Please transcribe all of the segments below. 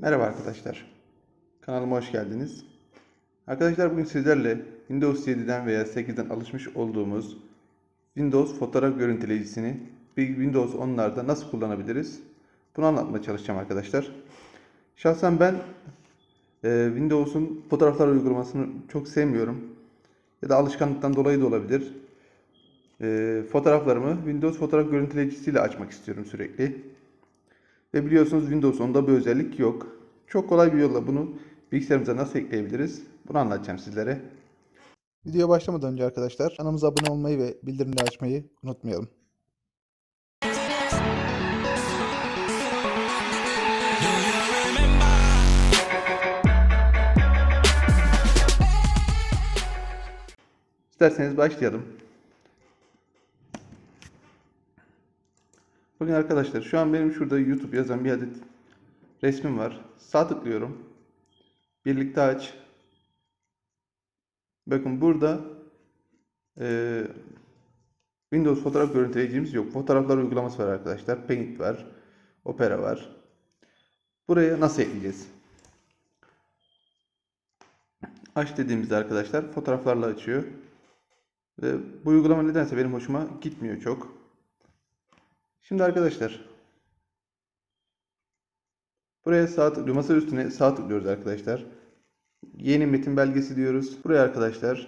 Merhaba arkadaşlar. Kanalıma hoş geldiniz. Arkadaşlar bugün sizlerle Windows 7'den veya 8'den alışmış olduğumuz Windows fotoğraf görüntüleyicisini bir Windows 10'larda nasıl kullanabiliriz? Bunu anlatmaya çalışacağım arkadaşlar. Şahsen ben e, Windows'un fotoğraflar uygulamasını çok sevmiyorum. Ya da alışkanlıktan dolayı da olabilir. E, fotoğraflarımı Windows fotoğraf görüntüleyicisiyle açmak istiyorum sürekli. Ve biliyorsunuz Windows 10'da bu özellik yok. Çok kolay bir yolla bunu bilgisayarımıza nasıl ekleyebiliriz? Bunu anlatacağım sizlere. Videoya başlamadan önce arkadaşlar kanalımıza abone olmayı ve bildirimleri açmayı unutmayalım. İsterseniz başlayalım. Bakın arkadaşlar şu an benim şurada YouTube yazan bir adet resmim var. Sağ tıklıyorum. Birlikte aç. Bakın burada eee, Windows fotoğraf görüntüleyicimiz yok. Fotoğraflar uygulaması var arkadaşlar. Paint var. Opera var. Buraya nasıl ekleyeceğiz? Aç dediğimizde arkadaşlar fotoğraflarla açıyor. Ve bu uygulama nedense benim hoşuma gitmiyor çok. Şimdi arkadaşlar buraya sağ tıklıyor. Masa üstüne sağ tıklıyoruz arkadaşlar. Yeni metin belgesi diyoruz. Buraya arkadaşlar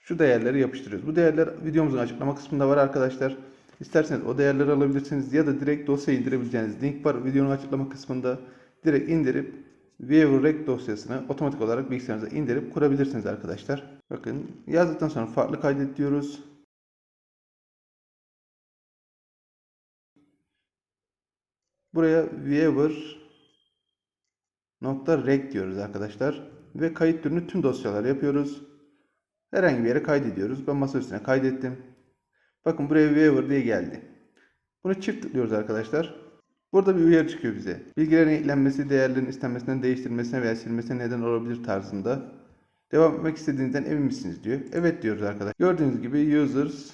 şu değerleri yapıştırıyoruz. Bu değerler videomuzun açıklama kısmında var arkadaşlar. İsterseniz o değerleri alabilirsiniz ya da direkt dosyayı indirebileceğiniz link var videonun açıklama kısmında. Direkt indirip ViewRec dosyasını otomatik olarak bilgisayarınıza indirip kurabilirsiniz arkadaşlar. Bakın yazdıktan sonra farklı kaydet diyoruz. Buraya viewer nokta rec diyoruz arkadaşlar. Ve kayıt türünü tüm dosyalar yapıyoruz. Herhangi bir yere kaydediyoruz. Ben masa üstüne kaydettim. Bakın buraya viewer diye geldi. Bunu çift tıklıyoruz arkadaşlar. Burada bir uyarı çıkıyor bize. Bilgilerin eklenmesi, değerlerin istenmesinden değiştirmesine veya silmesine neden olabilir tarzında. Devam etmek istediğinizden emin misiniz diyor. Evet diyoruz arkadaşlar. Gördüğünüz gibi users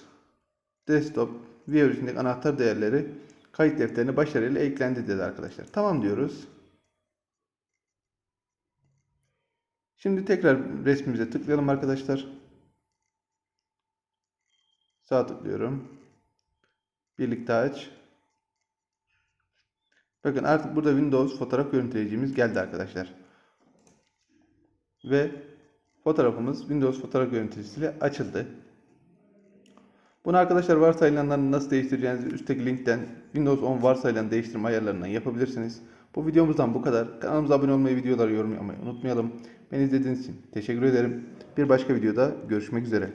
desktop viewer içindeki anahtar değerleri kayıt defterine başarıyla eklendi dedi arkadaşlar. Tamam diyoruz. Şimdi tekrar resmimize tıklayalım arkadaşlar. Sağ tıklıyorum. Birlikte aç. Bakın artık burada Windows fotoğraf görüntüleyicimiz geldi arkadaşlar. Ve fotoğrafımız Windows fotoğraf görüntüsüyle açıldı. Bunu arkadaşlar varsayılanlarını nasıl değiştireceğinizi üstteki linkten Windows 10 varsayılan değiştirme ayarlarından yapabilirsiniz. Bu videomuzdan bu kadar. Kanalımıza abone olmayı, videoları yorum yapmayı unutmayalım. Beni izlediğiniz için teşekkür ederim. Bir başka videoda görüşmek üzere.